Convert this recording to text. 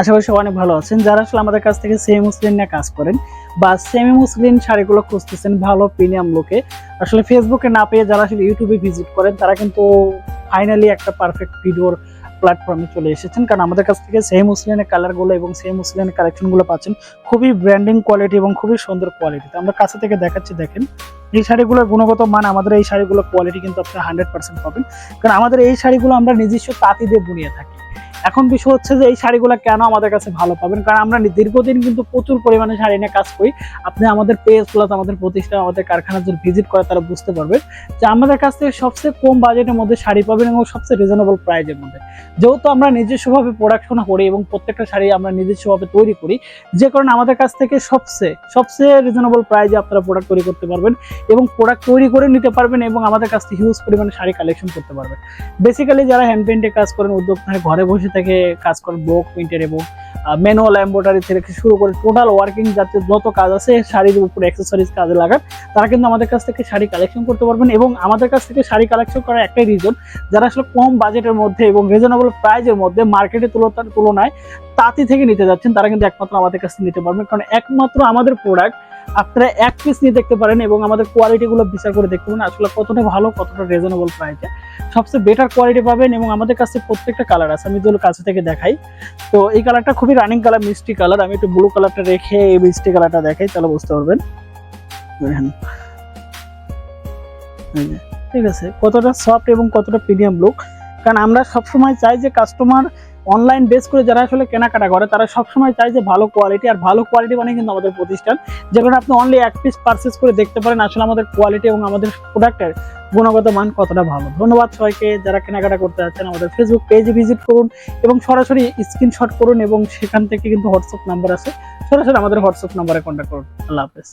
আশা করি সবাই অনেক ভালো আছেন। যারা আসলে আমাদের কাছ থেকে সেমি মুসলিম নিয়ে কাজ করেন বা সেমি মুসলিম শাড়িগুলো খুঁজতেছেন ভালো প্রিমিয়াম লোকে আসলে ফেসবুকে না পেয়ে যারা আসলে ইউটিউবে ভিজিট করেন, তারা কিন্তু ফাইনালি একটা পারফেক্ট ভিডিওর প্ল্যাটফর্মে চলে এসেছেন। কারণ আমাদের কাছ থেকে সেম মুসলিনের কালারগুলো এবং সেম মুসলিনের কালেকশনগুলো পাচ্ছেন খুবই ব্র্যান্ডিং কোয়ালিটি এবং খুবই সুন্দর কোয়ালিটিতে আমরা কাছে থেকে দেখাচ্ছি, দেখেন, এই শাড়িগুলোর গুণগত মান আমাদের এই শাড়িগুলোর কোয়ালিটি কিন্তু আপনারা হান্ড্রেড পার্সেন্ট পাবেন। কারণ আমাদের এই শাড়িগুলো আমরা নিজস্ব তাঁতি দিয়ে বুনিয়ে থাকি। এখন বিষয় হচ্ছে যে এই শাড়িগুলো কেন আমাদের কাছে ভালো পাবেন? কারণ আমরা দীর্ঘদিন কিন্তু প্রচুর পরিমাণে শাড়ি নিয়ে কাজ করি। আপনি আমাদের পেজ প্লাস আমাদের প্রতিষ্ঠান, আমাদের কারখানা যদি ভিজিট করে তারা বুঝতে পারবেন যে আমাদের কাছ থেকে সবচেয়ে কম বাজেটের মধ্যে শাড়ি পাবেন এবং সবচেয়ে রিজনেবল প্রাইজের মধ্যে। যেহেতু আমরা নিজস্বভাবে প্রোডাকশন করি এবং প্রত্যেকটা শাড়ি আমরা নিজস্বভাবে তৈরি করি, যে কারণে আমাদের কাছ থেকে সবচেয়ে সবচেয়ে রিজনেবল প্রাইজে আপনারা প্রোডাক্ট তৈরি করতে পারবেন এবং প্রোডাক্ট তৈরি করে নিতে পারবেন এবং আমাদের কাছ থেকে হিউজ পরিমাণে শাড়ি কালেকশন করতে পারবেন। বেসিক্যালি যারা হ্যান্ড পেন্টে কাজ করেন উদ্যোক্তা ঘরে বসে থেকে কাজ করেন ব্লক প্রিন্টের এবং ম্যানুয়াল এম্ব্রয়ডারি থেকে শুরু করে টোটাল ওয়ার্কিং যাতে যত কাজ আছে, শাড়ির উপর অ্যাক্সেসরিজ কাজে লাগান, তারা কিন্তু আমাদের কাছ থেকে শাড়ি কালেকশন করতে পারবেন এবং আমাদের কাছ থেকে শাড়ি কালেকশন করার একটাই রিজন যারা আসলে কম বাজেটের মধ্যে এবং রিজনেবল প্রাইজের মধ্যে মার্কেটের তুলনায় তাঁতি থেকে নিতে যাচ্ছেন, তারা কিন্তু একমাত্র আমাদের কাছ থেকে নিতে পারবেন। কারণ একমাত্র আমাদের প্রোডাক্ট আপনারা এক পিস নিয়ে দেখতে পারেন এবং আমাদের কোয়ালিটিগুলো বিচার করে দেখতে পারেন, আসলে কতটা ভালো, কতটা রিজনেবল প্রাইসে সবচেয়ে বেটার কোয়ালিটি পাবেন এবং আমাদের কাছে প্রত্যেকটা কালার আছে, আমি যেগুলো কাছে থেকে দেখাই। তো এই কালারটা খুবই রানিং কালার মিষ্টি কালার আমি একটু ব্লু কালারটা রেখে এই মিষ্টি কালারটা দেখাই, তাহলে বুঝতে পারবেন। ঠিক আছে, কতটা সফট এবং কতটা প্রিমিয়াম লুক কারণ আমরা সবসময় চাই যে কাস্টমার অনলাইন বেস করে যারা আসলে কেনাকাটা করে, তারা সবসময় চায় যে ভালো কোয়ালিটি আর ভালো কোয়ালিটি মানে কিন্তু আমাদের প্রতিষ্ঠান। যেখানে আপনি অনলি এক পিস পারচেস করে দেখতে পারেন আসলে আমাদের কোয়ালিটি এবং আমাদের প্রোডাক্টের গুণগত মান কতটা ভালো। ধন্যবাদ সবাইকে যারা কেনাকাটা করতে যাচ্ছেন আমাদের ফেসবুক পেজে ভিজিট করুন এবং সরাসরি স্ক্রিনশট করুন এবং সেখান থেকে কিন্তু হোয়াটসঅ্যাপ নাম্বার আছে, সরাসরি আমাদের হোয়াটসঅ্যাপ নাম্বারে কন্ট্যাক্ট করুন। আল্লাহ হাফেজ।